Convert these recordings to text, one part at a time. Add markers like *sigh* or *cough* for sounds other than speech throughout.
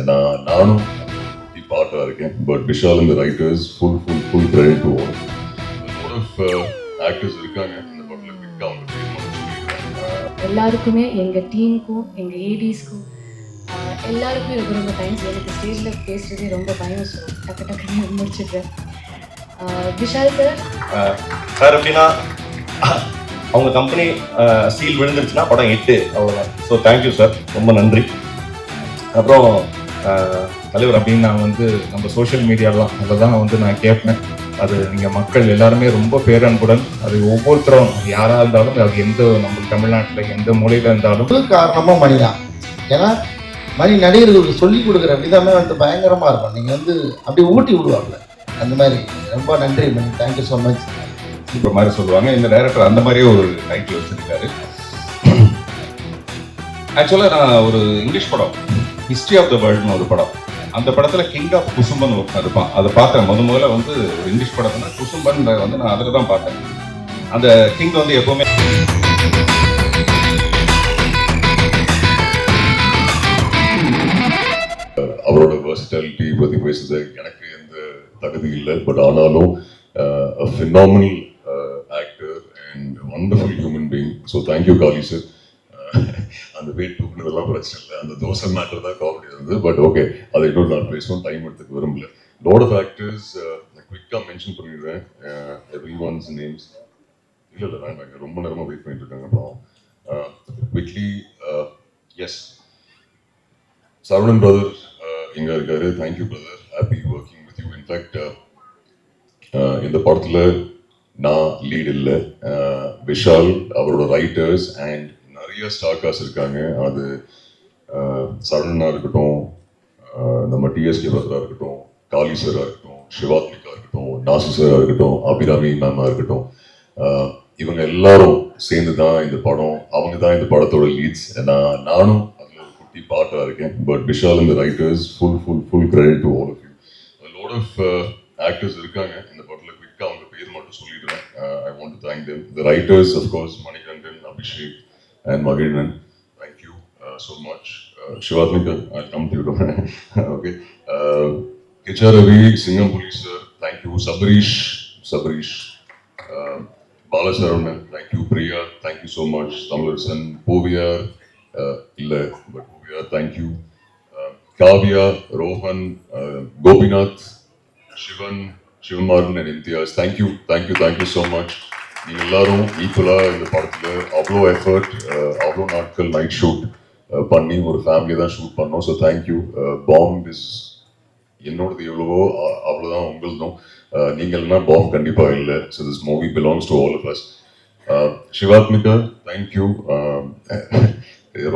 ஏன்னா நானும் பார்ட்டாக இருக்கேன் பட் விஷால் இந்த writers full full full credit to own lot of actors இருக்காங்க. இந்த படத்தில் பிக் அவங்க எல்லாருக்குமே எங்கள் டீமுக்கும் எங்கள் ஏடிஸ்க்கும் எல்லாருக்குமே ரொம்ப ரொம்ப தேங்க்ஸ் எனக்கு ஸ்டேஜில் பேசுகிறதே ரொம்ப பயம். டக்கு டக்குன்னு முடிச்சிடுறேன் விஷால் சார் சார் எப்படின்னா அவங்க கம்பெனி சீல் விழுந்துருச்சுன்னா படம் எட்டு. அவ்வளோதான் ஸோ தேங்க்யூ சார் ரொம்ப நன்றி. அப்புறம் தலைவர் அப்படின்னு நான் வந்து நம்ம சோஷியல் மீடியாலாம் அதை தான் வந்து நான் கேட்பேன். அது நீங்கள் மக்கள் எல்லாருமே ரொம்ப பேரன்புடன் அது ஒவ்வொருத்தரும் யாராக இருந்தாலும் அது எந்த நம்ம தமிழ்நாட்டில் எந்த மூலையில் இருந்தாலும் முழு காரணமும் மணி தான் ஏன்னா மணி நடிகர்களுக்கு சொல்லி கொடுக்குற விதமே வந்து பயங்கரமாக இருக்கும். நீங்கள் வந்து அப்படி ஊட்டி விடுவாப்ல அந்த மாதிரி. ரொம்ப நன்றி மணி. தேங்க்யூ ஸோ மச் இப்போ மாதிரி சொல்லுவாங்க. இந்த டைரக்டர் அந்த மாதிரியே ஒரு டைட்டில் வச்சிருக்காரு. ஆக்சுவலாக நான் ஒரு இங்கிலீஷ் படம் ஹிஸ்ட்ரி ஆஃப் த வேர்ல்டுன்னு ஒரு படம். அந்த படத்தில் கிங் ஆஃப் குசும்பன் இருப்பான். அதை பார்த்தேன். முத முதல்ல வந்து இங்கிலீஷ் படம்னா குசும்பன் வந்து நான் அதில் தான் பார்த்தேன். அந்த கிங் வந்து எப்பவுமே அவரோட வெர்சிட்டாலிட்டி பற்றி பேசுறது எனக்கு எந்த தகுதி இல்லை. பட் ஆனாலும் phenomenal actor and wonderful human being so thank you Kaali sir அந்த வெயிட் தூக்குனதெல்லாம் பிரச்சனை இல்லை. அந்த தோசை மேட்டர் தான் காமெடி இருந்தது பட் ஓகே அதை இன்னொரு நான் பேசணும் டைம் எடுத்துக்க விரும்பல. லோட் ஆஃப் ஆக்டர்ஸ் குவிக்காக மென்ஷன் பண்ணிடுறேன். Uh, எவ்ரி ஒன்ஸ் நேம்ஸ் இல்லை இல்லை வேண்டாங்க ரொம்ப நேரமாக வெயிட் பண்ணிட்டு இருக்காங்க அப்புறம் குவிக்லி எஸ் சரவணன் பிரதர் இங்க இருக்காரு. Thank you brother happy working with you in fact இந்த படத்துல நான் லீட் இல்லை. விஷால் அவரோட ரைட்டர்ஸ் அண்ட் நிறைய ஸ்டார்காஸ் இருக்காங்க. அது uh, சரவணனா இருக்கட்டும் நம்ம டிஎஸ்கே பிரதரா இருக்கட்டும் காளி சராக இருக்கட்டும் சிவாத்மிகா இருக்கட்டும் நாசு சாரா இருக்கட்டும் அபிராமி மேமாக இருக்கட்டும் இவங்க எல்லாரும் சேர்ந்து தான் இந்த படம் அவங்க தான் இந்த படத்தோட லீட்ஸ் நான் நானும் அதில் ஒரு குட்டி பார்ட்டாக இருக்கேன். பட் விஷால் இந்த writers full full full credit to all of you lot of actors இருக்காங்க. இந்த படத்தில் குவிக்காக அவங்க பேர் மட்டும் சொல்லிடுறேன். I want to thank them the writers course Manikandan Abhishek and Magirnan. Thank you uh, so much. Uh, Shivatmika, I'll come to you tomorrow. *laughs* okay. Uh, Kicha Ravi, Singham Police, sir. Thank you. Sabrish, Sabarish. Uh, Balasaravan, thank you. Priya, thank you so much. Tamlarsan, Poviyar, uh, Illa, but Poviyar, thank you. Uh, Kavya, Rohan, uh, Gopinath, Shivan, Shivamarn, and Imtiaz. Thank you, thank you, thank you so much. நீங்கள் எல்லாரும் ஈக்குவலாக இந்த படத்தில் அவ்வளோ effort அவ்வளோ நாட்கள் night shoot பண்ணி ஒரு ஃபேமிலி தான் ஷூட் பண்ணோம். ஸோ தேங்க்யூ பாம்ப் இஸ் என்னோடது எவ்வளவோ அவ்வளோதான் உங்களதும். நீங்கள்னா பாம் கண்டிப்பாக இல்லை. So this movie belongs to all of us Shivathmika thank you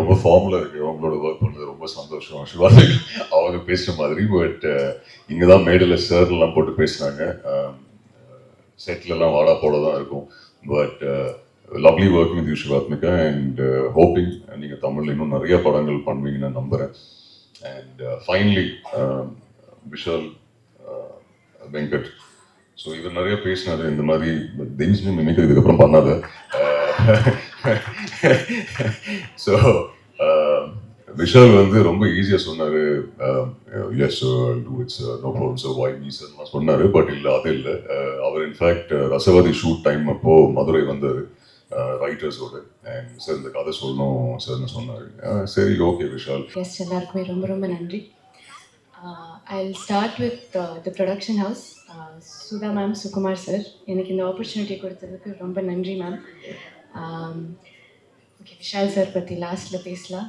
ரொம்ப ஃபார்மில் இருக்கு. அவங்களோட ஒர்க் பண்ணுறது ரொம்ப சந்தோஷம். சிவாத்மிகா அவங்க பேசுகிற மாதிரி பட் இங்கே தான் மேடையில் சார்லாம் போட்டு பேசுனாங்க. செட்லலாம் வாடா போட தான் இருக்கும். But lovely work with you Shivathmika and hoping நீங்கள் தமிழில் இன்னும் நிறைய படங்கள் பண்ணுவீங்கன்னு நான் நம்புகிறேன் and finally Vishal Venkat so இவர் நிறைய பேசினாரு இந்த மாதிரி திங்ஸ்னு மிமிக்ரி இதுக்கப்புறம் பண்ணாத? Uh, *laughs* ஸோ விஷால் வந்து ரொம்ப ஈஸியாக சொன்னார். Yes do it's no problem so why மீசன்லாம் சொன்னார் பட் இல்லை அது இல்லை. அவர் in fact Rasavathi shoot time அப்போ மதுரை வந்தார் ரைட்டர்ஸோட அண்ட் சார் இந்த கதை சொல்லணும் சார்னு சொன்னார். சரி ஓகே விஷால். கெஸ்ட் எல்லாருக்குமே ரொம்ப ரொம்ப நன்றி. I start with the production house Sudha ma'am Sukumar sir எனக்கு இந்த ஆப்பர்ச்சுனிட்டி கொடுத்ததுக்கு ரொம்ப நன்றி மேம் ஓகே விஷால் சார் பற்றி லாஸ்ட்டில் பேசலாம்.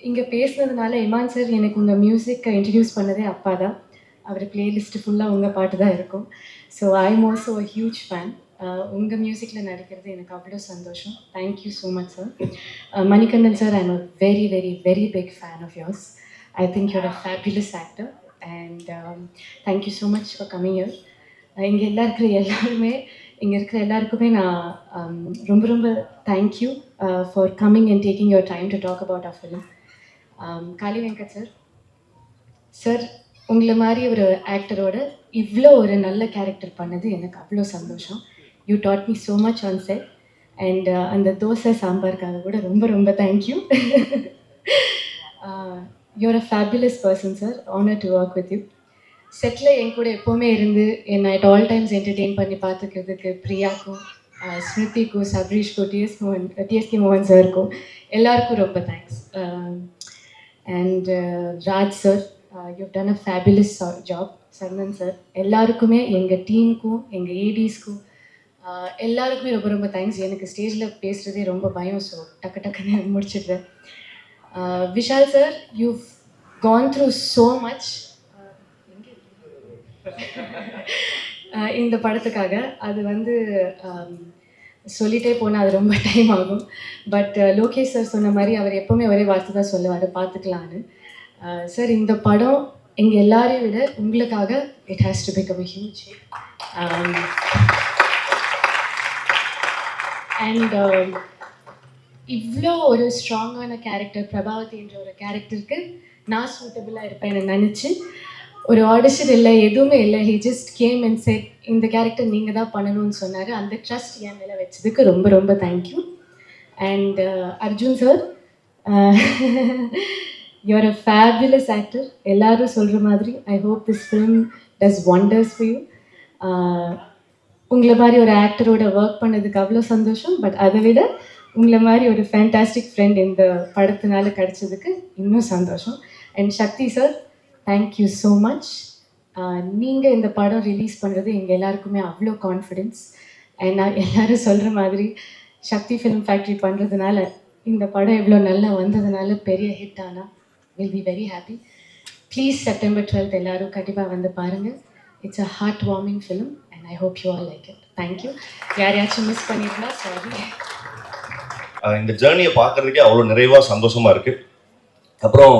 இங்கே பேசுனதுனால இமான் சார் எனக்கு உங்கள் மியூசிக்கை இன்ட்ரடியூஸ் பண்ணதே அப்பா தான் அவர் பிளேலிஸ்ட்டு ஃபுல்லாக உங்கள் பாட்டு தான் இருக்கும் so I am also a huge fan உங்கள் மியூசிக்கில் நடிக்கிறது எனக்கு அவ்வளோ சந்தோஷம். Thank you so much sir Manikandan sir I'm a very very very big fan of yours I think you're a fabulous actor and thank you so much for coming here இங்கே எல்லா இருக்கிற எல்லாருமே இங்கே இருக்கிற எல்லாருக்குமே நான் um, ரொம்ப ரொம்ப thank you for coming and taking your time to talk about a film Kaali Venkat sir sir உங்களை மாதிரி ஒரு ஆக்டரோட இவ்வளோ ஒரு நல்ல கேரக்டர் பண்ணது எனக்கு அவ்வளோ சந்தோஷம். You taught me so much on set and அந்த தோசை சாம்பாருக்காக கூட ரொம்ப ரொம்ப thank you you're a fabulous person sir honour to work with you settle என் கூட எப்போவுமே இருந்து என்னை அட் ஆல் டைம்ஸ் என்டர்டெயின் பண்ணி பார்த்துக்கிறதுக்கு பிரியாக்கும். ஸ்மிருதிக்கும் சப்ரீஷ்க்கும் டிஎஸ் மோகன் டிஎஸ்கே மோகன் சாருக்கும் எல்லாருக்கும் ரொம்ப thanks and Raj sir you done a fabulous job Chandan sir எல்லாருக்குமே எங்கள் டீமுக்கும் எங்கள் ஏடிஸ்க்கும் எல்லாருக்குமே ரொம்ப ரொம்ப தேங்க்ஸ் எனக்கு ஸ்டேஜில் பேசுகிறதே ரொம்ப பயம் ஸோ டக்கு டக்குன்னு முடிச்சிடுறேன் Vishal sir you gone through so much இந்த படத்துக்காக. அது வந்து சொல்லிட்டே போனால் அது ரொம்ப *laughs* டைம் ஆகும். பட் லோகேஷ் சார் சொன்ன மாதிரி அவர் எப்போவுமே ஒரே வார்த்தை தான் சொல்லுவார் பார்த்துக்கலான்னு சார் இந்த படம் எங்கள் எல்லாரையும் விட உங்களுக்காக it has to become huge and இவ்வளோ ஒரு ஸ்ட்ராங்கான கேரக்டர் பிரபாவதின்ற ஒரு கேரக்டருக்கு நான் சூட்டபிளாக இருப்பேன் நினச்சி ஒரு ஆடிஷன் இல்லை எதுவுமே இல்லை. He just came and said இந்த கேரக்டர் நீங்கள் தான் பண்ணணும்னு சொன்னார். அந்த ட்ரஸ்ட் என் மேலே வச்சதுக்கு ரொம்ப ரொம்ப thank you and uh, Arjun sir you're a fabulous actor எல்லாரும் சொல்கிற மாதிரி I hope this film does wonders for you உங்களை மாதிரி ஒரு ஆக்டரோட ஒர்க் பண்ணதுக்கு அவ்வளோ சந்தோஷம். பட் அதை விட உங்களை மாதிரி ஒரு ஃபேண்டாஸ்டிக் ஃப்ரெண்ட் இந்த படத்தினால கிடச்சதுக்கு இன்னும் சந்தோஷம். And Shakti sir thank you so much நீங்கள் இந்த படம் ரிலீஸ் பண்ணுறது எங்கள் எல்லாருக்குமே அவ்வளோ கான்ஃபிடென்ஸ் அண்ட் நான் எல்லோரும் சொல்கிற மாதிரி சக்தி ஃபிலிம் ஃபேக்ட்ரி பண்ணுறதுனால இந்த படம் இவ்வளோ நல்லா வந்ததுனால பெரிய ஹிட் ஆனால் will be very happy please September twelfth எல்லாரும் கண்டிப்பாக வந்து பாருங்கள் it's a heart warming film and I hope you all like it thank you யாரையாச்சும் மிஸ் பண்ணியிருந்தா சாரி இந்த ஜேர்னியை பார்க்குறதுக்கே அவ்வளோ நிறைவாக சந்தோஷமாக இருக்குது அப்புறம்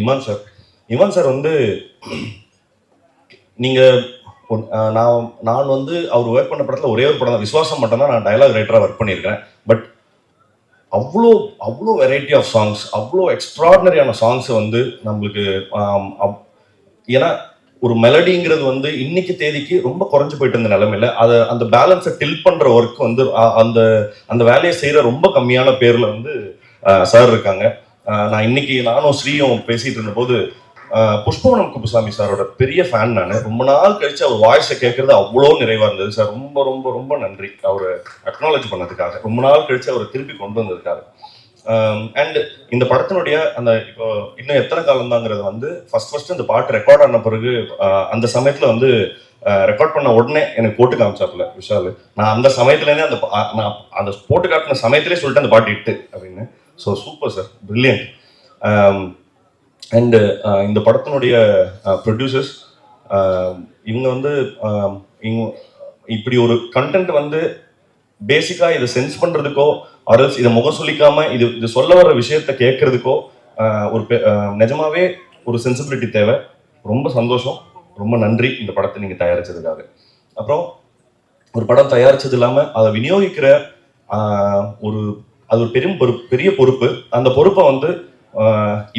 இமான் சார். இமான் சார் வந்து நீங்கள் நான் நான் வந்து அவர் ஒர்க் பண்ண படத்தில் ஒரே ஒரு படம் தான் விசுவாசம் மட்டும் தான் நான் டயலாக் ரைட்டராக ஒர்க் பண்ணியிருக்கேன் பட் அவ்வளோ அவ்வளோ வெரைட்டி ஆஃப் சாங்ஸ் அவ்வளோ எக்ஸ்ட்ராடனரியான சாங்ஸ் வந்து நம்மளுக்கு ஏன்னா ஒரு மெலடிங்கிறது வந்து இன்னைக்கு தேதிக்கு ரொம்ப குறைஞ்சு போயிட்டு இருந்த நிலமையில அதை அந்த பேலன்ஸை டில் பண்ற ஒர்க் வந்து அந்த அந்த வேலையை செய்யற ரொம்ப கம்மியான பேர்ல வந்து சார் இருக்காங்க. நான் இன்னைக்கு நானும் ஸ்ரீயும் பேசிட்டு இருந்தபோது புஷ்பவனம் குப்புசாமி சாரோட பெரிய ஃபேன் நான். ரொம்ப நாள் கழிச்சு அவர் வாய்ஸை கேட்கறது அவ்வளோ நிறைவாக இருந்தது சார். ரொம்ப ரொம்ப ரொம்ப நன்றி அவர் அக்னாலஜ் பண்ணதுக்காக. ரொம்ப நாள் கழிச்சு அவரை திருப்பி கொண்டு வந்ததுக்காக. அண்ட் இந்த படத்தினுடைய அந்த இப்போ இன்னும் எத்தனை காலம் தாங்கிறது வந்து ஃபர்ஸ்ட் ஃபர்ஸ்ட் இந்த பாட்டு ரெக்கார்ட் ஆன பிறகு அந்த சமயத்தில் வந்து ரெக்கார்ட் பண்ண உடனே எனக்கு போட்டு காமிச்சாப்புல விஷால். நான் அந்த சமயத்துலேருந்தே அந்த பா- நான் அந்த போட்டு காட்டின சமயத்திலே சொல்லிட்டு அந்த பாட்டு இட்டு அப்படின்னு. So super sir brilliant and இந்த படத்தினுடைய uh, ப்ரொடியூசர்ஸ் um, இவங்க வந்து um, இவங்க இப்படி ஒரு கண்டென்ட் வந்து பேசிக்காக இதை சென்ஸ் பண்ணுறதுக்கோ அரல்ஸ் இதை முகம் சொல்லிக்காமல் இது இது சொல்ல வர விஷயத்த கேட்கறதுக்கோ uh, ஒரு பெ- uh, நிஜமாவே ஒரு சென்சிபிலிட்டி தேவை. ரொம்ப சந்தோஷம். ரொம்ப நன்றி இந்த படத்தை நீங்கள் தயாரித்ததுக்காக அப்புறம் ஒரு படம் தயாரித்தது இல்லாமல் அதை விநியோகிக்கிற ஒரு அது ஒரு பெரும் பொறுப்பு பெரிய பொறுப்பு. அந்த பொறுப்பை வந்து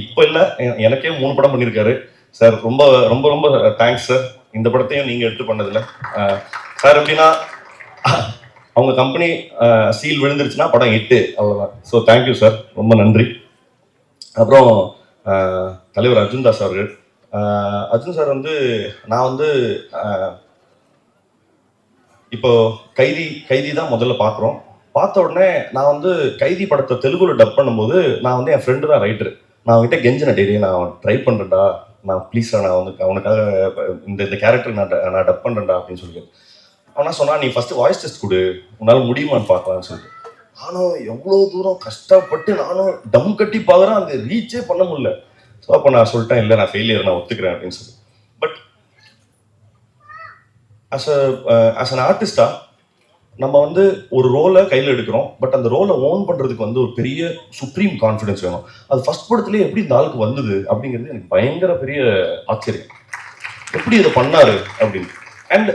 இப்போ இல்லை எனக்கே மூணு படம் பண்ணியிருக்காரு சார் ரொம்ப ரொம்ப ரொம்ப தேங்க்ஸ் சார் இந்த படத்தையும் நீங்கள் எடுத்து பண்ணதில்ல சார் எப்படின்னா அவங்க கம்பெனி சீல் விழுந்துருச்சுன்னா படம் எட்டு அவ்வளோதான் ஸோ தேங்க்யூ சார் ரொம்ப நன்றி. அப்புறம் தலைவர் அர்ஜுன் தாஸ் அவர்கள். அர்ஜுன் சார் வந்து நான் வந்து இப்போ கைதி கைதி தான் முதல்ல பார்க்குறோம் பார்த்த உடனே நான் வந்து கைதி படத்தை தெலுங்குல டப் பண்ணும்போது நான் வந்து என் ஃப்ரெண்டு தான் ரைட்டர் நான் அவன்கிட்ட கெஞ்சின டெய்லி நான் ட்ரை பண்ணுறேன்டா நான் ப்ளீஸ் நான் வந்து அவனுக்காக இந்த இந்த கேரக்டர் நான் ட- நான் டப் பண்ணுறேன்டா அப்படின்னு சொல்லிட்டு. அவனா சொன்னா நீ ஃபர்ஸ்ட் வாய்ஸ் டெஸ்ட் கொடு. உன்னால முடியுமான்னு பார்க்கலாம்னு சொல்லிட்டு. நானும் எவ்வளோ தூரம் கஷ்டப்பட்டு நானும் டம் கட்டி பார்க்குறேன் அந்த ரீச்சே பண்ண முடியல. ஸோ அப்போ நான் சொல்லிட்டேன் இல்லை நான் ஃபெயிலியர் நான் ஒத்துக்கிறேன் அப்படின்னு சொல்லி but as a as an ஆர்டிஸ்டா நம்ம வந்து ஒரு ரோலை கையில் எடுக்கிறோம் பட் அந்த ரோலை ஓன் பண்ணுறதுக்கு வந்து ஒரு பெரிய சுப்ரீம் கான்ஃபிடன்ஸ் வேணும். அது ஃபர்ஸ்ட் படத்துலேயே எப்படி இந்த ஆளுக்கு வந்தது அப்படிங்கிறது எனக்கு பயங்கர பெரிய ஆச்சரியம். எப்படி இதை பண்ணாரு அப்படின்னு. அண்ட்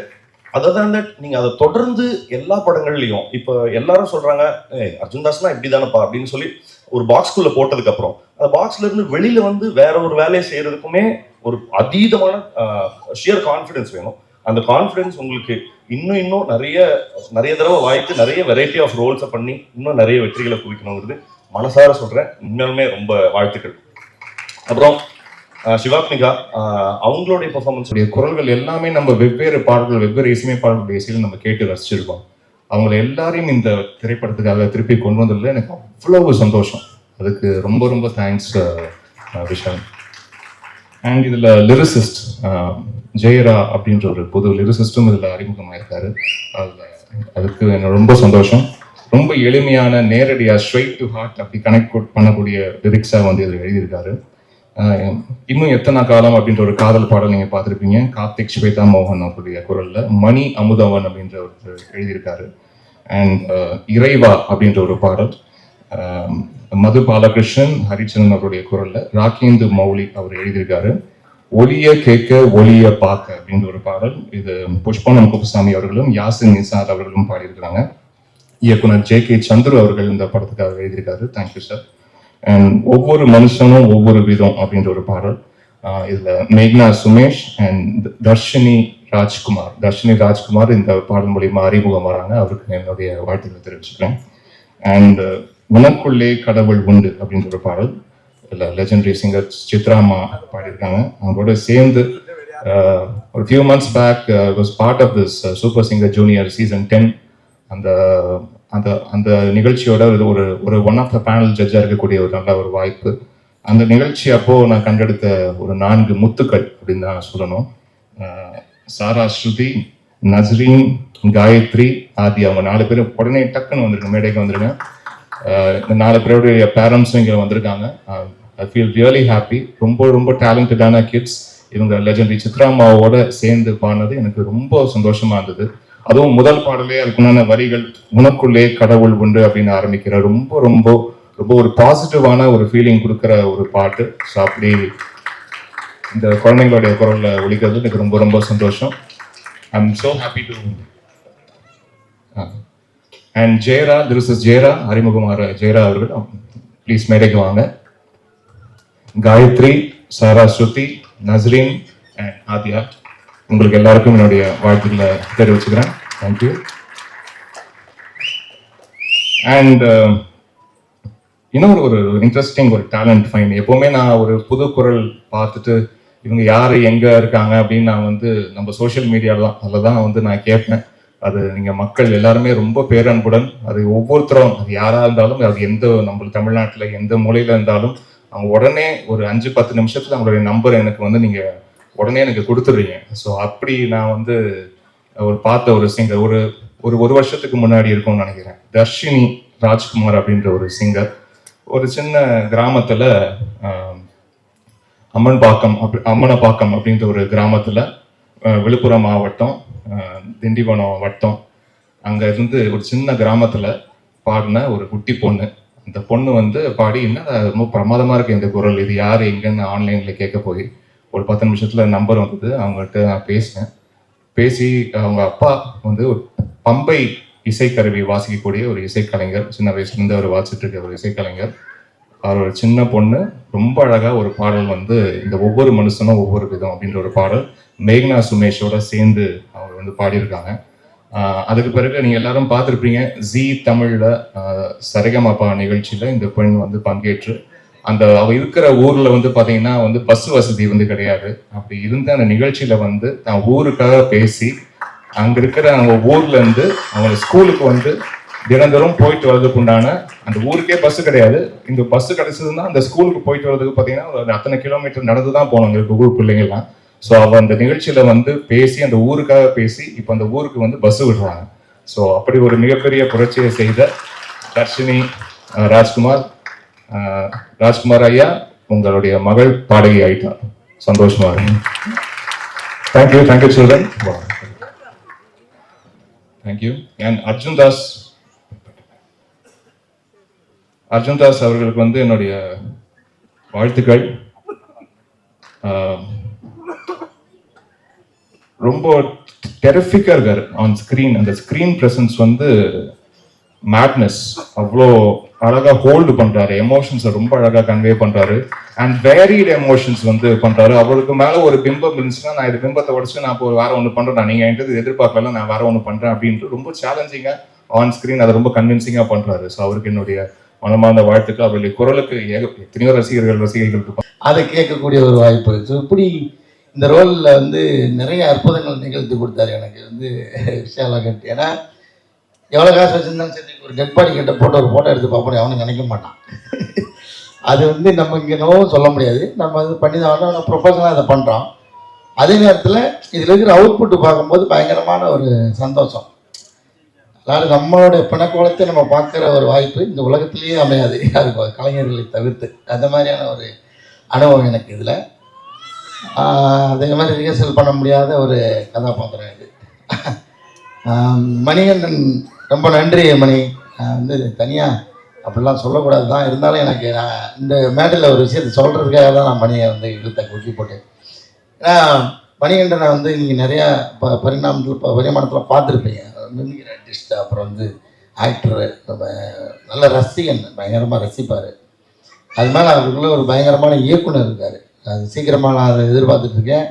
அதர் தான் தட் நீங்கள் அதை தொடர்ந்து எல்லா படங்கள்லையும் இப்போ எல்லாரும் சொல்கிறாங்க ஏய் அர்ஜுன் தாஸ்னா இப்படி தானப்பா அப்படின்னு சொல்லி ஒரு பாக்ஸ்குள்ளே போட்டதுக்கப்புறம் அந்த பாக்ஸ்லேருந்து இருந்து வந்து வேற ஒரு வேலையை செய்கிறதுக்குமே ஒரு அதீதமான ஷியர் கான்ஃபிடென்ஸ் வேணும். அந்த கான்ஃபிடன்ஸ் உங்களுக்கு இன்னும் இன்னும் நிறைய நிறைய தடவை வாய்த்து நிறைய வெரைட்டி ஆஃப் ரோல்ஸை பண்ணி இன்னும் நிறைய வெற்றிகளை குவிக்கணுங்கிறது மனசார சொல்கிறேன் உண்மையாலுமே ரொம்ப வாழ்த்துக்கள். அப்புறம் சிவாத்மிகா அவங்களுடைய பெர்ஃபார்மன்ஸ் உடைய குரல்கள் எல்லாமே நம்ம வெவ்வேறு பாடல்கள் வெவ்வேறு இசையமைப்பாளர்களுடைய இசையில் நம்ம கேட்டு ரசிச்சிருக்கோம். அவங்கள எல்லாரையும் இந்த திரைப்படத்துக்காக திருப்பி கொண்டு வந்ததுல எனக்கு அவ்வளவு சந்தோஷம். அதுக்கு ரொம்ப ரொம்ப தேங்க்ஸ் விஷால். அண்ட் இதில் லிரிசிஸ்ட் ஜெயரா அப்படின்ற ஒரு புது லிரிசிஸ்டும் இதில் அறிமுகமாயிருக்காரு. அதில் அதுக்கு எனக்கு ரொம்ப சந்தோஷம். ரொம்ப எளிமையான நேரடியாக ஸ்ட்ரைட் டு ஹார்ட் அப்படி கனெக்ட் பண்ணக்கூடிய லிரிக்ஸாக வந்து இதில் எழுதியிருக்காரு. இன்னும் எத்தனை காலம் அப்படின்ற ஒரு காதல் பாடல் நீங்கள் பார்த்துருப்பீங்க. கார்த்திக் ஸ்வேதா மோகன் அவருடைய குரலில் மணி அமுதவன் அப்படின்ற ஒருத்தர் எழுதியிருக்காரு. அண்ட் இறைவா அப்படின்ற ஒரு பாடல். மது பாலகிருஷ்ணன் ஹரிச்சந்திரன் அவருடைய குரல்ல ராகேந்து மௌலி அவர் எழுதியிருக்காரு. ஒளிய கேட்க ஒளிய பார்க்க அப்படின்ற ஒரு பாடல். இது புஷ்பனம் குப்புசாமி அவர்களும் யாசின் நிசார் அவர்களும் பாடியிருக்கிறாங்க. இயக்குனர் ஜே கே சந்துரு அவர்கள் இந்த படத்துக்காக எழுதியிருக்காரு. தேங்க்யூ சார் அண்ட் ஒவ்வொரு மனுஷனும் ஒவ்வொரு விதம் அப்படின்ற ஒரு பாடல். இதுல மேக்னா சுமேஷ் அண்ட் தர்ஷினி ராஜ்குமார். தர்ஷினி ராஜ்குமார் இந்த பாடல் மூலியமா அறிமுகம் வராங்க அவருக்கு என்னுடைய வாழ்த்துக்களை தெரிவிச்சுக்கிறேன். அண்ட் உனக்குள்ளே கடவுள் உண்டு அப்படின்ற ஒரு பாடல். இல்லை லெஜெண்டரி சிங்கர் சித்ராமா பாடியிருக்காங்க. அவங்களோட சேர்ந்து ஒரு few months back was part of this super singer junior season ten அந்த அந்த அந்த நிகழ்ச்சியோட ஒரு ஒரு ஒரு ஒன் ஆஃப் த பேனல் ஜட்ஜாக இருக்கக்கூடிய ஒரு நல்ல ஒரு வாய்ப்பு. அந்த நிகழ்ச்சி அப்போது நான் கண்டெடுத்த ஒரு நான்கு முத்துக்கள் அப்படின்னு தான் சொல்லணும். சாரா ஸ்ருதி நஸ்ரீன் காயத்ரி ஆதி அவங்க நாலு பேரும் உடனே டக்குன்னு வந்திருங்க மேடைக்கு வந்திருங்க. இந்த நாலு பேருடைய பேரண்ட்ஸும் இங்கே வந்திருக்காங்க. ஐ ஃபீல் ரியலி ஹாப்பி ரொம்ப ரொம்ப டேலண்டடான கிட்ஸ் இவங்க லெஜண்டரி சித்ராமாவோட சேர்ந்து பாடினது எனக்கு ரொம்ப சந்தோஷமா இருந்தது. அதுவும் முதல் பாடலே அதுக்குண்டான வரிகள் உனக்குள்ளே கடவுள் உண்டு அப்படின்னு ஆரம்பிக்கிற ரொம்ப ரொம்ப ரொம்ப ஒரு பாசிட்டிவான ஒரு ஃபீலிங் கொடுக்குற ஒரு பாட்டு. ஸோ அப்படி இந்த குழந்தைங்களுடைய குரலில் ஒழிக்கிறது எனக்கு ரொம்ப ரொம்ப சந்தோஷம். I am so happy to and Jayara this is Jayara அறிமுகமாற Jayara அவர்கள் ப்ளீஸ் மேடைக்கு வாங்க காயத்ரி சாரா ஸ்ருதி நஸ்ரீன் அண்ட் ஆதியா உங்களுக்கு எல்லாருக்கும் என்னுடைய வாழ்த்துக்களை தெரிவிச்சுக்கிறேன். தேங்க்யூ அண்ட் uh, இன்னொரு ஒரு இன்ட்ரெஸ்டிங் ஒரு டேலண்ட் ஃபைன் எப்போவுமே நான் ஒரு புது குரல் பார்த்துட்டு இவங்க யார் எங்கே இருக்காங்க அப்படின்னு நான் வந்து நம்ம சோஷியல் மீடியாலாம் அதில் தான் வந்து நான் கேட்பேன். அது நீங்கள் மக்கள் எல்லாருமே ரொம்ப பேரன்புடன் அது ஒவ்வொருத்தரும் அது யாராக இருந்தாலும் அது எந்த நம்ம தமிழ்நாட்டில் எந்த மூலையில் இருந்தாலும் அவங்க உடனே ஒரு அஞ்சு பத்து நிமிஷத்தில் அவங்களுடைய நம்பர் எனக்கு வந்து நீங்கள் உடனே எனக்கு கொடுத்துடுறீங்க. ஸோ அப்படி நான் வந்து ஒரு பார்த்த ஒரு சிங்கர் ஒரு ஒரு ஒரு வருஷத்துக்கு முன்னாடி இருக்கும்னு நினைக்கிறேன். தர்ஷினி ராஜ்குமார் அப்படின்ற ஒரு சிங்கர் ஒரு சின்ன கிராமத்தில் அம்மன் பாக்கம் அப்படி அம்மனப்பாக்கம் அப்படின்ற ஒரு கிராமத்தில் விழுப்புரம் மாவட்டம் திண்டிவனம் வட்டம். அங்கே இருந்து ஒரு சின்ன கிராமத்தில் பாடின ஒரு குட்டி பொண்ணு. அந்த பொண்ணு வந்து பாடி என்ன ரொம்ப பிரமாதமாக இருக்குது இந்த குரல். இது யார் எங்கன்னு ஆன்லைனில் கேட்க போய் ஒரு பத்து நிமிஷத்தில் நம்பர் வந்தது. அவங்கள்ட்ட நான் பேசினேன். பேசி அவங்க அப்பா வந்து ஒரு பம்பை இசைக்கருவி வாசிக்கக்கூடிய ஒரு இசைக்கலைஞர். சின்ன வயசுலேருந்து அவர் வாசிச்சுட்டு இருக்க ஒரு இசைக்கலைஞர். அவர் ஒரு சின்ன பொண்ணு. ரொம்ப அழகாக ஒரு பாடல் வந்து இந்த ஒவ்வொரு மனுஷனும் ஒவ்வொரு விதம் அப்படின்ற ஒரு பாடல். மேக்னா சுமேஷோட சேர்ந்து வந்து பாடியிருக்காங்க. அதுக்கு பிறகு நீங்க எல்லாரும் பார்த்துருப்பீங்க ஜி தமிழ்ல ஆஹ் சரிகமபா நிகழ்ச்சியில இந்த பெண் வந்து பங்கேற்று அந்த அவ இருக்கிற ஊர்ல வந்து பாத்தீங்கன்னா வந்து பஸ் வசதி வந்து கிடையாது. அப்படி இருந்த அந்த நிகழ்ச்சியில வந்து தான் ஊருக்காக பேசி அங்க இருக்கிற அவங்க ஊர்ல இருந்து அவங்க ஸ்கூலுக்கு வந்து தினந்தோறும் போயிட்டு வர்றதுக்கு உண்டான அந்த ஊருக்கே பஸ் கிடையாது. இந்த பஸ் கிடைச்சதுன்னா அந்த ஸ்கூலுக்கு போயிட்டு வர்றதுக்கு பார்த்தீங்கன்னா ஒரு அத்தனை கிலோமீட்டர் நடந்து தான் போனோம் எங்களுக்கு ஊர் பிள்ளைங்கள்லாம். ஸோ அவ அந்த நிகழ்ச்சியில வந்து பேசி அந்த ஊருக்காக பேசி இப்போ அந்த ஊருக்கு வந்து பஸ் விடுறாங்க. ஸோ அப்படி ஒரு மிகப்பெரிய புரட்சியை செய்த தர்ஷினி ராஜ்குமார் ராஜ்குமார் ஐயா உங்களுடைய மகள் பாடகி ஆயிட்டார். சந்தோஷமா இருக்கு thank you thank you children thank you and Arjun Das Arjun Das அவர்களுக்கு வந்து என்னுடைய வாழ்த்துக்கள். ரொம்ப டெரிஃபிக்காக இருக்கார். ஆன் ஸ்க்ரீன் அந்த ஸ்க்ரீன் ப்ரெசன்ஸ் வந்து மேட்னஸ் அவ்வளோ அழகாக ஹோல்டு பண்ணுறாரு எமோஷன்ஸை ரொம்ப அழகாக கன்வே பண்ணுறாரு அண்ட் வேரிட் எமோஷன்ஸ் வந்து பண்ணுறாரு அவருக்கு மேலே ஒரு பிம்பம் இருந்துச்சுன்னா நான் இது பிம்பத்தை உடச்சு நான் இப்போ வேற ஒன்று பண்ணுறேன் நான் நீங்கள் என்கிட்ட எதிர்பார்க்கல நான் வேற ஒன்று பண்ணுறேன் அப்படின்ட்டு ரொம்ப சேலஞ்சிங்காக ஆன் ஸ்க்ரீன் அதை ரொம்ப கன்வின்சிங்காக பண்ணுறாரு ஸோ அவருக்கு என்னுடைய மனமார்ந்த வாழ்த்துக்கள். அவருடைய குரலுக்கு ஏக எத்தனையோ ரசிகர்கள் ரசிகைகள் இருக்கும் அதை கேட்கக்கூடிய ஒரு வாய்ப்பு இப்படி இந்த ரோலில் வந்து நிறைய அற்புதங்கள் நிகழ்த்தி கொடுத்தாரு எனக்கு வந்து *laughs* விஷாலா கட்டு. ஏன்னா எவ்வளோ காசு வச்சுருந்தாலும் சரி ஒரு டெட் பாடி கிட்ட போட்டு ஒரு ஃபோட்டோ எடுத்து பார்ப்போம். அவனும் நினைக்க மாட்டான். *laughs* அது வந்து நம்ம இங்கே என்னவோ சொல்ல முடியாது. நம்ம அது பண்ணி தான் ஆகணும். ஆனால் ப்ரொஃபஷனலாக அதை பண்ணுறோம் அதே நேரத்தில் இதில் இருக்கிற அவுட்புட் பார்க்கும்போது பயங்கரமான ஒரு சந்தோஷம். அதாவது நம்மளுடைய பிணக்கோலத்தை நம்ம பார்க்குற ஒரு வாய்ப்பு இந்த உலகத்திலேயே அமையாது. யாருக்கும் கலைஞர்களை தவிர்த்து. அந்த மாதிரியான ஒரு அனுபவம் எனக்கு இதில். அதே மாதிரி ரிஹர்சல் பண்ண முடியாத ஒரு கதாபாத்திரம் இது. மணிகண்டன் ரொம்ப நன்றி மணி. நான் வந்து தனியாக அப்படிலாம் சொல்லக்கூடாது தான் இருந்தாலும் எனக்கு நான் இந்த மேடையில் ஒரு விஷயத்தை சொல்கிறதுக்காக தான் நான் மணியை வந்து இழுத்த குக்கி போட்டேன். ஏன்னா மணிகண்டனை வந்து நீங்கள் நிறையா ப பரிணாமத்தில் இப்போ பரிமாணத்தில் பார்த்துருப்பீங்க. மிமிக்ரி ஆர்டிஸ்ட் அப்புறம் வந்து ஆக்டரு நல்ல ரசிகன் பயங்கரமாக ரசிப்பார். அது மேலே அவருக்குள்ளே ஒரு பயங்கரமான இயக்குனர் இருக்கார். அது சீக்கிரமாக நான் அதை எதிர்பார்த்துட்ருக்கேன்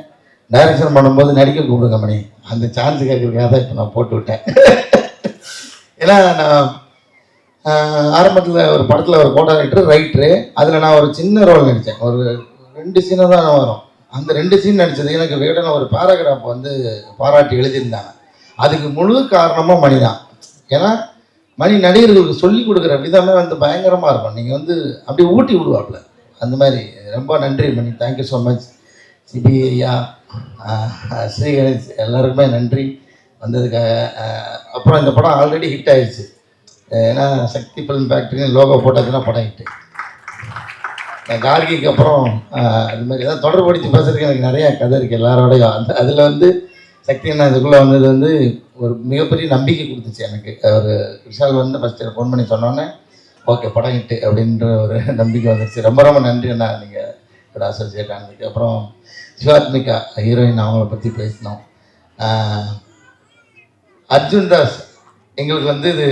டைரக்ஷன் பண்ணும்போது நடிக்க கூப்பிடுங்க மணி. அந்த சான்ஸ் கேட்குறதுக்காக தான் இப்போ நான் போட்டு விட்டேன். ஏன்னா நான் ஆரம்பத்தில் ஒரு படத்தில் ஒரு கோட்டா ரைட்டர் ரைட்ரு அதில் நான் ஒரு சின்ன ரோல் நடித்தேன் ஒரு ரெண்டு சீனை தான் வரும். அந்த ரெண்டு சீன் நடித்தது எனக்கு விகடன ஒரு பேராகிராஃப் வந்து பாராட்டி எழுதியிருந்தாங்க. அதுக்கு முழு காரணமாக மணி தான். ஏன்னா மணி நடிகர்களுக்கு சொல்லி கொடுக்குற விதமே வந்து பயங்கரமாக இருக்கும். நீங்கள் வந்து அப்படியே ஊட்டி விடுவாப்புல. அந்த மாதிரி ரொம்ப நன்றி Mani. Thank you so much Sibi ஐயா ஸ்ரீ கணேஷ் எல்லாருக்குமே நன்றி. வந்ததுக்காக அப்புறம் இந்த படம் ஆல்ரெடி ஹிட் ஆயிடுச்சு. ஏன்னா சக்தி ஃபிலிம் ஃபேக்ட்ரின்னு லோகோ போட்டாச்சுன்னா படம் ஹிட்டு கார்கிக்கு அப்புறம் அது மாதிரி ஏதாவது தொடர்படுத்தி பேசுறதுக்கு எனக்கு நிறையா கதை இருக்குது எல்லாரோடையும். அந்த அதில் வந்து சக்தி அண்ணா இதுக்குள்ளே வந்தது வந்து ஒரு மிகப்பெரிய நம்பிக்கை கொடுத்துச்சு எனக்கு. ஒரு விஷால் வந்து ஃபஸ்ட்டு ஃபோன் பண்ணி சொன்னோன்னே ஓகே படம் இட்டு அப்படின்ற ஒரு நம்பிக்கை வந்துருச்சு. ரொம்ப ரொம்ப நன்றி அண்ணா நீங்கள் கூட அசோசியேட் ஆனதுக்கு அப்புறம் சிவாத்மிகா ஹீரோயின் அவங்கள பற்றி பேசினோம். அர்ஜுன் தாஸ் எங்களுக்கு வந்து இது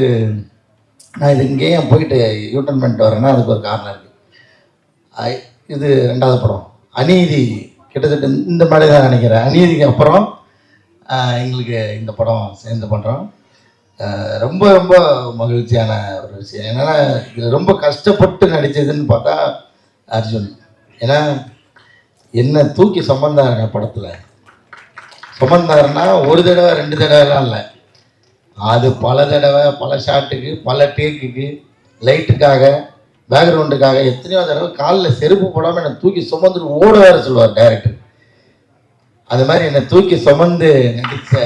நான் இது இங்கேயே போயிட்டு யூட்டன் பண்ணிட்டு வரேன்னா அதுக்கு ஒரு காரணம் இருக்குது இது ரெண்டாவது படம். அநீதி கிட்டத்தட்ட இந்த மாதிரி தான் நினைக்கிறேன். அநீதிக்கு அப்புறம் எங்களுக்கு இந்த படம் சேர்ந்து பண்ணுறோம் ரொம்ப ரொம்ப மகிழ்ச்சியான ஒரு விஷயம். என்னென்னா இது ரொம்ப கஷ்டப்பட்டு நடித்ததுன்னு பார்த்தா அர்ஜுன். ஏன்னா என்ன தூக்கி சுமந்தாருங்க படத்தில். சுமந்தாருன்னா ஒரு தடவை ரெண்டு தடவைலாம் இல்லை. அது பல தடவை பல ஷாட்டுக்கு பல டேக்குக்கு லைட்டுக்காக பேக்ரவுண்டுக்காக எத்தனையோ தடவை காலில் செருப்பு போடாமல் என்னை தூக்கி சுமந்துட்டு ஓட சொல்லுவார் டேரக்டர் அது மாதிரி என்னை தூக்கி சுமந்து நடித்த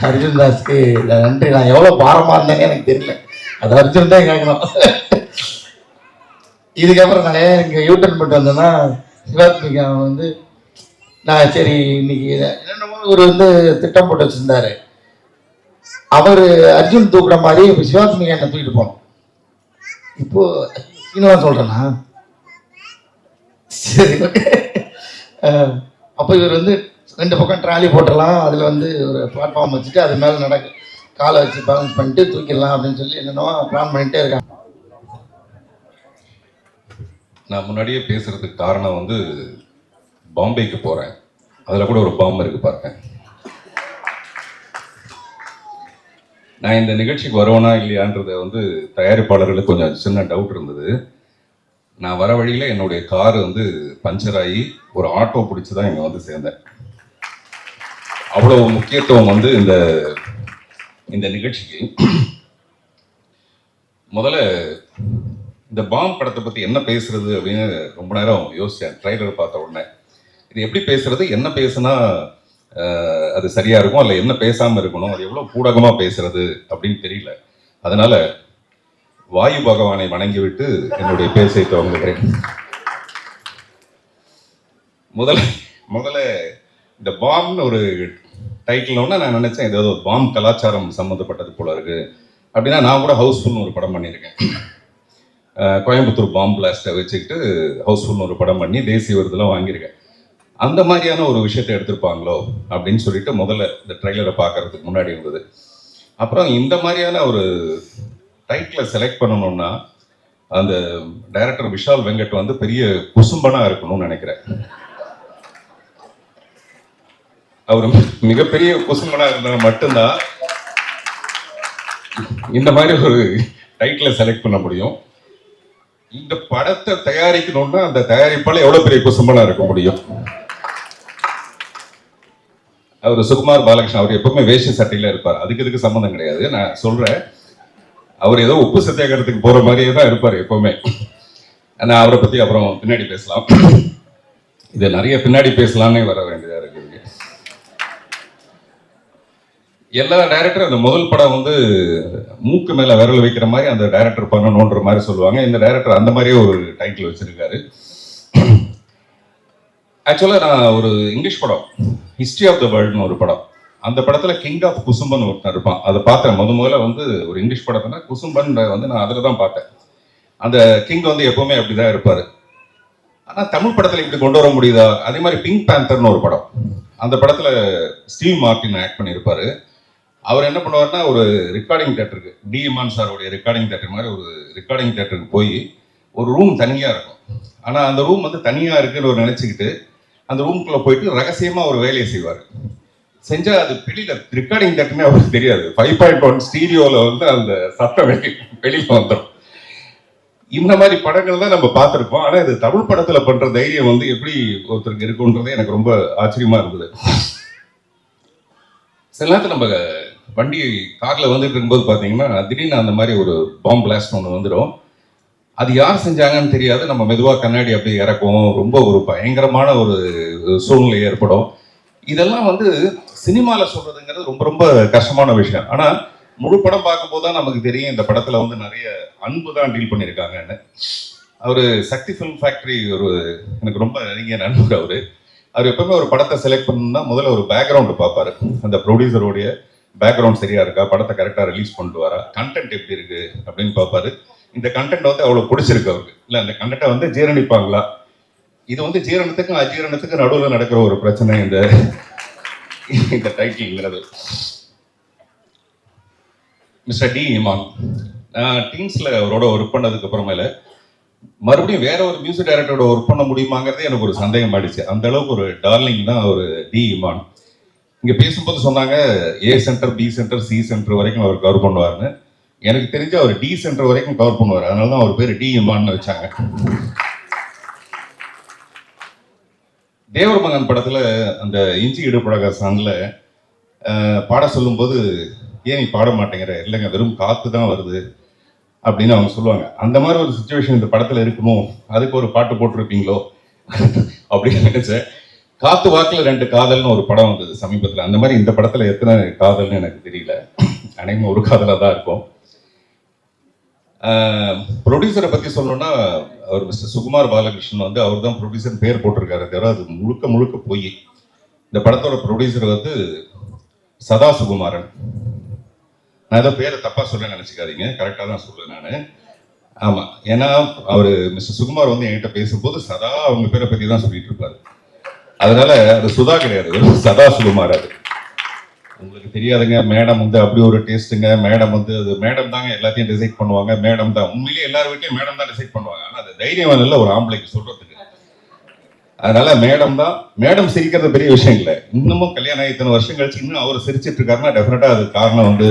அர்ஜுன் தாஸ்க்கு நான் நன்றி. நான் எவ்வளோ பாரமாக இருந்தேன்னு எனக்கு தெரியல. அது அர்ஜுன் தான் கேட்கணும். இதுக்கப்புறம் நான் ஏன் இங்கே யூட்டர்ன் பண்ணிட்டு வந்தேன்னா சிவாத்மிகா வந்து நான் சரி இன்னைக்கு இதை- என்னென்னமோ ஒரு வந்து திட்டம் போட்டு வச்சிருந்தாரு. அவர் அர்ஜுன் தூக்குற மாதிரி இப்போ சிவாத்மிகா என்ன தூக்கிட்டு போனோம். இப்போ இன்னும் சொல்கிறேன்னா சரி ஓகே. அப்போ இவர் வந்து ரெண்டு பக்கம் ட்ராலி போட்டுடலாம். அதில் வந்து ஒரு பிளாட்ஃபார்ம் வச்சுட்டு அது மேலே நடக்க காலை வச்சு பேலன்ஸ் பண்ணிட்டு தூக்கிடலாம் அப்படின்னு சொல்லி என்னென்னவோ பிளான் பண்ணிகிட்டே இருக்காங்க. நான் முன்னாடியே பேசுகிறதுக்கு காரணம் வந்து பாம்பேக்கு போகிறேன் அதில் கூட ஒரு பாம்பு இருக்குது பாருங்க. நான் இந்த நிகழ்ச்சிக்கு வருவேனா இல்லையான்றத வந்து தயாரிப்பாளர்களுக்கு கொஞ்சம் சின்ன டவுட் இருந்தது. நான் வர வழியில் என்னுடைய கார் வந்து பஞ்சர் ஆகி ஒரு ஆட்டோ பிடிச்சி தான் இங்கே வந்து சேர்ந்தேன். அவ்வளவு முக்கியத்துவம் வந்து இந்த இந்த நிகழ்ச்சிக்கு. முதல்ல இந்த பாம் படத்தை பற்றி என்ன பேசுறது அப்படின்னு ரொம்ப நேரம் யோசிச்சேன். ட்ரைலர் பார்த்த உடனே. இது எப்படி பேசுறது என்ன பேசுனா அது சரியா இருக்கும் அல்ல என்ன பேசாம இருக்கணும் அது எவ்வளவு பூடகமா பேசுறது அப்படின்னு தெரியல. அதனால வாயு பகவானை வணங்கிவிட்டு என்னுடைய பேசை துவங்குகிறேன். முதல்ல முதல்ல இந்த பாம்னு ஒரு டைட்டில் நான் நினச்சேன் ஏதாவது ஒரு பாம் கலாச்சாரம் சம்மந்தப்பட்டது போல இருக்கு. அப்படின்னா நான் கூட ஹவுஸ்ஃபுல்னு ஒரு படம் பண்ணியிருக்கேன். கோயம்புத்தூர் பாம் பிளாஸ்ட்டை வச்சுக்கிட்டு ஹவுஸ்ஃபுல்னு ஒரு படம் பண்ணி தேசிய விருதுலாம் வாங்கியிருக்கேன். அந்த மாதிரியான ஒரு விஷயத்தை எடுத்திருப்பாங்களோ அப்படின்னு சொல்லிட்டு முதல்ல இந்த ட்ரைலரை பார்க்கறதுக்கு முன்னாடி இருந்தது. அப்புறம் இந்த மாதிரியான ஒரு டைட்டிலை செலக்ட் பண்ணணும்னா அந்த டைரக்டர் விஷால் வெங்கட் வந்து பெரிய குசும்பனாக இருக்கணும்னு நினைக்கிறேன். அவர் மிகப்பெரிய குசும்பனா இருந்தால் மட்டும்தான் இந்த மாதிரி ஒரு டைட்டிலை செலக்ட் பண்ண முடியும். இந்த படத்தை தயாரிக்கணும்னா அந்த தயாரிப்பால் எவ்வளோ பெரிய குசும்பனா இருக்க முடியும்? அவர் சுகுமார் பாலகிருஷ்ணன் அவர் எப்பவுமே வேஷ சட்டையில இருப்பார். அதுக்கு இதுக்கு சம்மந்தம் கிடையாது. நான் சொல்றேன். அவர் ஏதோ உப்பு சத்தியாகிரகத்துக்கு போற மாதிரியே தான் இருப்பார் எப்பவுமே. நான் அவரை பத்தி அப்புறம் பின்னாடி பேசலாம். இது நிறைய பின்னாடி பேசலாம்னே வர வேண்டும் இருக்குது எல்லா டைரக்டரும் அந்த முதல் படம் வந்து மூக்கு மேல விரல் வைக்கிற மாதிரி அந்த டைரக்டர் பண்ணணுன்ற மாதிரி சொல்லுவாங்க. இந்த டைரக்டர் அந்த மாதிரியே ஒரு டைட்டில் வச்சிருக்காரு. ஆக்சுவலாக நான் ஒரு இங்கிலீஷ் படம் ஹிஸ்ட்ரி ஆஃப் த வேர்ல்டுன்னு ஒரு படம். அந்த படத்தில் கிங் ஆஃப் குசும்பன் ஒருத்தன் இருப்பான். அதை பார்த்தேன். முத முதல்ல வந்து ஒரு இங்கிலீஷ் படத்தினா குசும்பன் வந்து நான் அதில் தான் பார்த்தேன். அந்த கிங் வந்து எப்பவுமே அப்படிதான் இருப்பார். ஆனால் தமிழ் படத்தில் இப்படி கொண்டு வர முடியுதா? அதே மாதிரி பிங்க் பேந்தர்னு ஒரு படம். அந்த படத்தில் ஸ்டீவ் மார்டின் ஆக்ட் பண்ணியிருப்பாரு. அவர் என்ன பண்ணுவார்னா ஒரு ரெக்கார்டிங் தேட்டருக்கு டிஎம்ஆன் சாருடைய சாரோடைய ரெக்கார்டிங் தேட்டர் மாதிரி ஒரு ரெக்கார்டிங் தேட்டருக்கு போய் ஒரு ரூம் தனியாக இருக்கும். ஆனால் அந்த ரூம் வந்து தனியாக இருக்குன்னு ஒரு நினச்சிக்கிட்டு அந்த ரூம்குள்ளே போயிட்டு ரகசியமாக ஒரு வேலையை செய்வார். செஞ்சால் அது வெளியில் ரெக்கார்டிங் தேட்டர்னே அவருக்கு தெரியாது. ஃபைவ் பாயிண்ட் ஒன் ஸ்டீரியோவில் வந்து அந்த சத்தம் வெளி வெளியில் வந்துடும் இந்த மாதிரி படங்கள் தான் நம்ம பார்த்துருப்போம். ஆனால் இது தமிழ் படத்தில் பண்ணுற தைரியம் வந்து எப்படி ஒருத்தருக்கு இருக்குன்றதே எனக்கு ரொம்ப ஆச்சரியமாக இருந்தது. சில நேரத்தில் நம்ம வண்டி காரில் வந்துட்டு இருக்கும்போது பார்த்தீங்கன்னா திடீர்னு அந்த மாதிரி ஒரு பாம்பு பிளாஸ்ட் ஒன்று வந்துடும் அது யார் செஞ்சாங்கன்னு தெரியாது. நம்ம மெதுவாக கண்ணாடி அப்படியே இறக்கும் ரொம்ப ஒரு பயங்கரமான ஒரு சூழ்நிலை ஏற்படும். இதெல்லாம் வந்து சினிமாவில் சொல்கிறதுங்கிறது ரொம்ப ரொம்ப கஷ்டமான விஷயம். ஆனால் முழு படம் பார்க்கும்போது தான் நமக்கு தெரியும் இந்த படத்தில் வந்து நிறைய அன்பு தான் டீல் பண்ணியிருக்காங்கன்னு. அவர் சக்தி ஃபிலிம் ஃபேக்ட்ரி ஒரு எனக்கு ரொம்ப நெருங்கிய நண்பர் அவர். அவர் எப்பவுமே ஒரு படத்தை செலக்ட் பண்ணணும்னா முதல்ல ஒரு பேக்ரவுண்ட் பார்ப்பாரு. அந்த ப்ரொடியூசருடைய பேக்ரவுண்ட் சரியா இருக்கா? படத்தை கரெக்டாக ரிலீஸ் பண்ணிட்டு வரா? கண்டென்ட் எப்படி இருக்கு? அப்படின்னு பார்ப்பாரு. இந்த கண்டென்ட் வந்து அவ்வளோ பிடிச்சிருக்கு அவருக்கு. இல்லை அந்த கண்டென்ட்டை வந்து ஜீரணிப்பாங்களா? இது வந்து ஜீரணத்துக்கும் அஜீரணத்துக்கும் நடுவில் நடக்கிற ஒரு பிரச்சனை இந்த இந்த டைட்டில்ங்கிறது மிஸ்டர் டி இமான் நான் டீன்ஸ்ல அவரோட ஒர்க் பண்ணதுக்கு அப்புறமேல மறுபடியும் வேற ஒரு மியூசிக் டைரக்டரோட ஒர்க் பண்ண முடியுமாங்கிறதே எனக்கு ஒரு சந்தேகம் ஆயிடுச்சு. அந்த அளவுக்கு ஒரு டார்லிங் தான் ஒரு டி இமான். இங்க பேசும்போது சொன்னாங்க A center B center C center வரைக்கும் அவர் கவர் பண்ணுவாருன்னு. எனக்கு தெரிஞ்சு அவர் டி சென்டர் வரைக்கும் கவர் பண்ணுவார். அதனால தான் அவர் பேர் டி எம்மான்னு வச்சாங்க. தேவர் மகன் படத்துல அந்த இஞ்சி இடுபடகா சாங்ல பாட சொல்லும்போது ஏன் நீ பாட மாட்டேங்கிற? இல்லைங்க வெறும் காத்து தான் வருது. அப்படின்னு அவங்க சொல்லுவாங்க. அந்த மாதிரி ஒரு சுச்சுவேஷன் இந்த படத்துல இருக்குமோ? அதுக்கு ஒரு பாட்டு போட்டிருப்பீங்களோ? அப்படின்னு நினைச்சேன். காத்து வாக்குல ரெண்டு காதல்னு ஒரு படம் வந்தது சமீபத்துல. அந்த மாதிரி இந்த படத்துல எத்தனை காதல்னு எனக்கு தெரியல. அனைவரும் ஒரு காதலா தான் இருக்கும் ப்ரொடியூசரை பத்தி சொல்லணும்னா அவர் மிஸ்டர் சுகுமார் பாலகிருஷ்ணன் வந்து அவர் தான் ப்ரொடியூசர் பேர் போட்டிருக்காரு. தவிர அது முழுக்க முழுக்க போய் இந்த படத்தோட ப்ரொடியூசர் வந்து சதா சுகுமாரன். நான் ஏதோ பேரை தப்பா சொல்ல நினச்சிக்காதீங்க. கரெக்டாக தான் சொல்லுவேன் நான். ஆமா. ஏன்னா அவர் மிஸ்டர் சுகுமார் வந்து என்கிட்ட பேசும்போது சதா அவங்க பேரை பத்தி தான் சொல்லிட்டு இருப்பாரு. அதனால அது சுதா கிடையாது சதா சுகுமார் அது. உங்களுக்கு தெரியாதுங்க மேடம் வந்து அப்படி ஒரு டேஸ்ட்டுங்க மேடம் வந்து அது மேடம் தாங்க எல்லாத்தையும் டிசைட் பண்ணுவாங்க. மேடம் தான். உண்மையிலேயே எல்லார் வீட்டையும் மேடம் தான் டிசைட் பண்ணுவாங்க. ஆனால் அது தைரியம் இல்லை ஒரு ஆம்பளைக்கு சொல்றதுக்கு. அதனால மேடம் தான் மேடம் சிரிக்கிறது பெரிய விஷயம் இல்லை. இன்னமும் கல்யாணம் ஆகி இத்தனை வருஷம் கழிச்சு இன்னும் அவர் சிரிச்சிட்டு இருக்காருன்னா டெஃபினட்டா அது காரணம் வந்து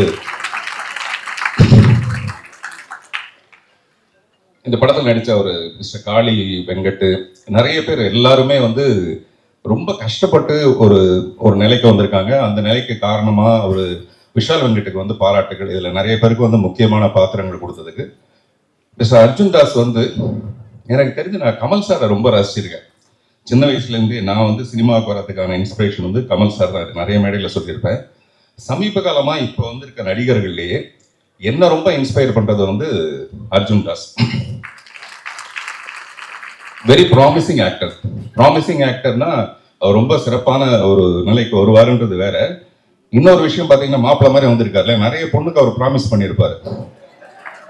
இந்த படத்தில் நடித்த ஒரு மிஸ்டர் காளி வெங்கட் நிறைய பேர் எல்லாருமே வந்து ரொம்ப கஷ்டப்பட்டு ஒரு ஒரு நிலைக்கு வந்திருக்காங்க. அந்த நிலைக்கு காரணமாக ஒரு விஷால் வெங்கட்டுக்கு வந்து பாராட்டுகள். இதில் நிறைய பேருக்கு வந்து முக்கியமான பாத்திரங்கள் கொடுத்ததுக்கு. மிஸ்டர் அர்ஜுன் தாஸ் வந்து எனக்கு தெரிஞ்சு நான் கமல் சாரை ரொம்ப ரசிச்சிருக்கேன். சின்ன வயசுலேருந்து நான் வந்து சினிமாவுக்கு வரதுக்கான இன்ஸ்பிரேஷன் வந்து கமல் சார் தான். நிறைய மேடையில் சொல்லியிருப்பேன். சமீப காலமாக இப்போ வந்திருக்க நடிகர்கள்லேயே என்ன ரொம்ப இன்ஸ்பயர் பண்ணுறது வந்து Arjun Das. Very promising actor promising ஆக்டர்னா ரொம்ப சிறப்பான ஒரு நிலைக்கு வருவாருன்றது வேற. இன்னொரு விஷயம் பார்த்தீங்கன்னா மாப்பிள்ள மாதிரி வந்திருக்காருல நிறைய பொண்ணுக்கு அவர் ப்ராமிஸ் பண்ணியிருப்பாரு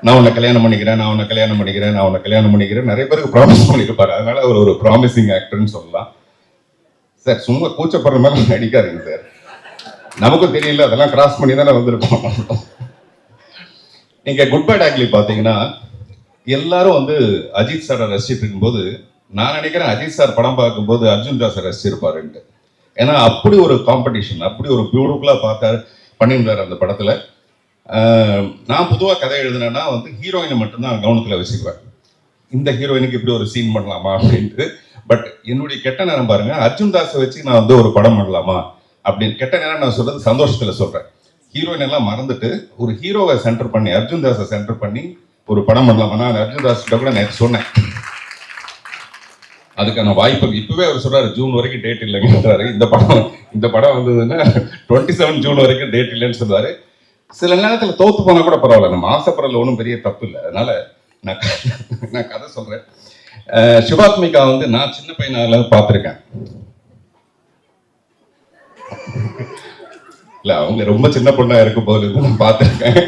நான் உன்னை கல்யாணம் பண்ணிக்கிறேன் நான் உன்னை கல்யாணம் பண்ணிக்கிறேன் நான் உன்னை கல்யாணம் பண்ணிக்கிறேன் நிறைய பேருக்கு ப்ராமிஸ் பண்ணியிருப்பார் அதனால அவர் ஒரு ப்ராமிசிங் ஆக்டர்னு சொல்லலாம். சார் சும்மா கூச்சப்படுற மாதிரி நடிக்காதீங்க சார். நமக்கும் தெரியல அதெல்லாம் கிராஸ் பண்ணி தானே வந்திருக்கோம். நீங்கள் குட் பை டாக்லி பார்த்தீங்கன்னா எல்லாரும் வந்து அஜித் சாரை ரசிச்சுட்டு இருக்கும்போது நான் நினைக்கிறேன் அஜித் சார் படம் பார்க்கும்போது அர்ஜுன் தாஸ் ரசிச்சிருப்பாருன்ட்டு. ஏன்னா அப்படி ஒரு காம்படிஷன் அப்படி ஒரு பியூட்டிஃபுல்லாக பார்த்தாரு பண்ணியிருந்தார் அந்த படத்தில். நான் பொதுவாக கதை எழுதுனேன்னா வந்து ஹீரோயினை மட்டும்தான் கவனத்தில் வச்சுக்குவேன். இந்த ஹீரோயினுக்கு இப்படி ஒரு சீன் பண்ணலாமா அப்படின்ட்டு. பட் என்னுடைய கெட்ட நேரம் பாருங்க அர்ஜுன் தாஸை வச்சு நான் வந்து ஒரு படம் பண்ணலாமா அப்படின்னு கெட்ட நேரம் நான் சொல்றது சந்தோஷத்தில் சொல்றேன். ஹீரோயின் எல்லாம் மறந்துட்டு ஒரு ஹீரோவை சென்டர் பண்ணி அர்ஜுன் தாஸை சென்டர் பண்ணி ஒரு படம் பண்ணலாமா நான் அர்ஜுன் தாஸ் கூட நேற்று சொன்னேன். அதுக்கான வாய்ப்பு இப்பவே அவர் சொல்றாரு ஜூன் வரைக்கும் டேட் இல்லைங்கிறாரு இந்த படம் இந்த படம் வந்ததுன்னா டுவெண்ட்டி செவன் ஜூன் வரைக்கும் டேட் இல்லைன்னு சொல்றாரு சில நேரத்தில் தோத்து போனா கூட பரவாயில்ல. நம்ம ஆசைப்படல ஒன்றும் பெரிய தப்பு இல்லை. அதனால நான் நான் கதை சொல்றேன். சிவாத்மிகா வந்து நான் சின்ன பையனால பார்த்துருக்கேன். இல்லை அவங்க ரொம்ப சின்ன பொண்ணா இருக்கும் போது இருந்து நான் பார்த்துருக்கேன்.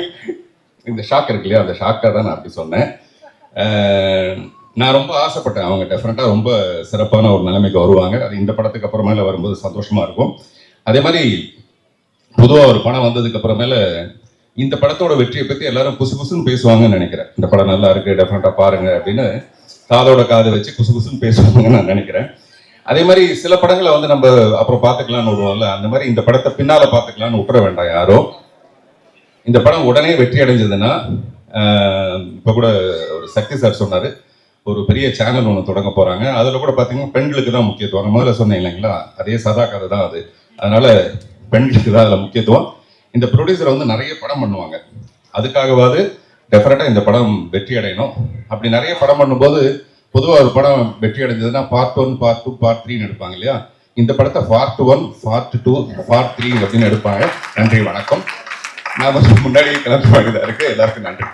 இந்த ஷாக் இருக்கு இல்லையா? அந்த ஷாக்காக தான் நான் அப்படி சொன்னேன். நான் ரொம்ப ஆசைப்பட்டேன் அவங்க டெஃபினட்டாக ரொம்ப சிறப்பான ஒரு நிலைமைக்கு வருவாங்க. அது இந்த படத்துக்கு அப்புறமேல வரும்போது சந்தோஷமாக இருக்கும். அதே மாதிரி பொதுவாக ஒரு படம் வந்ததுக்கு அப்புறமேல இந்த படத்தோட வெற்றியை பற்றி எல்லாரும் புசு புசுன்னு பேசுவாங்கன்னு நினைக்கிறேன். இந்த படம் நல்லா இருக்கு டெஃபினட்டாக பாருங்க அப்படின்னு காதோட காது வச்சு குசு குசுன்னு பேசுவாங்கன்னு நான் நினைக்கிறேன். அதே மாதிரி சில படங்களை வந்து நம்ம அப்புறம் பார்த்துக்கலாம்னு விடுவோம்ல அந்த மாதிரி இந்த படத்தை பின்னால பார்த்துக்கலாம்னு விட்டுற வேண்டாம் யாரும் இந்த படம் உடனே வெற்றி அடைஞ்சதுன்னா இப்போ கூட ஒரு சக்தி சார் சொன்னார் ஒரு பெரிய சேனல் ஒன்று தொடங்க போறாங்க. அதுல கூட பாத்தீங்கன்னா பெண்களுக்கு தான் முக்கியத்துவம். முதல்ல சொன்னேன் இல்லைங்களா? அதே சதா கதை தான் அது. அதனால பெண்களுக்கு தான் அதுல முக்கியத்துவம். இந்த ப்ரொடியூசரை வந்து நிறைய படம் பண்ணுவாங்க. அதுக்காகவாது டெஃபினட்டா இந்த படம் வெற்றி அடையணும். அப்படி நிறைய படம் பண்ணும்போது பொதுவாக ஒரு படம் வெற்றி அடைஞ்சதுன்னா part one part two part த்ரீன்னு எடுப்பாங்க இல்லையா? இந்த படத்தை part one part two part three அப்படின்னு எடுப்பாங்க. நன்றி வணக்கம். நான் முன்னாடி கிளம்பி வாங்கிதான் இருக்கு. எல்லாருக்கும் நன்றி.